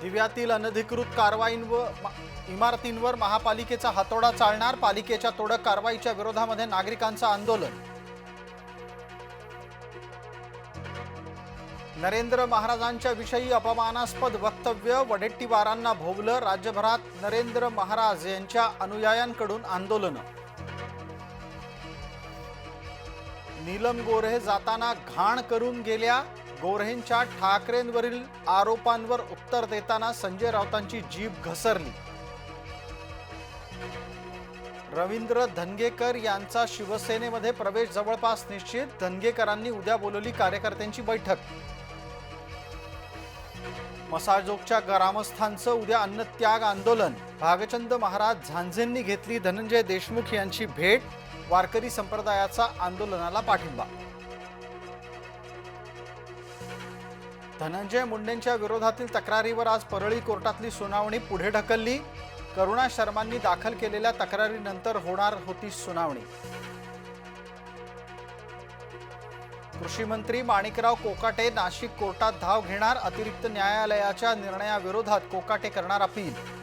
दिव्यातील अनधिकृत कारवाईंवर इमारतींवर महापालिकेचा हातोडा चालणार पालिकेच्या तोडक कारवाईच्या विरोधामध्ये नागरिकांचं आंदोलन. नरेंद्र महाराजांच्या विषयी अपमानास्पद वक्तव्य वडेट्टीवारांना भोवलं राज्यभरात नरेंद्र महाराज यांच्या अनुयायांकडून आंदोलनं. नीलम गोरे जाताना घाण करून गेल्या गोऱ्हेंच्या ठाकरेंवरील आरोपांवर उत्तर देताना संजय राऊतांची जीभ घसरली. रवींद्र धनगेकर यांचा शिवसेनेमध्ये प्रवेश जवळपास निश्चित. धनगेकरांनी उद्या बोलवली कार्यकर्त्यांची बैठक. मसाजोगच्या ग्रामस्थांचं उद्या अन्नत्याग आंदोलन. भागचंद महाराज झांझेंनी घेतली धनंजय देशमुख यांची भेट. वारकरी संप्रदायाचा आंदोलनाला पाठिंबा धनंजय मुंडेंच्या विरोधातील तक्रारीवर आज परळी कोर्टातली सुनावणी पुढे ढकलली. करुणा शर्मांनी दाखल केलेल्या तक्रारीनंतर होणार होती सुनावणी. कृषी मंत्री माणिकराव कोकाटे नाशिक कोर्टात धाव घेणार अतिरिक्त न्यायालयाच्या निर्णयाविरोधात कोकाटे करणार अपील.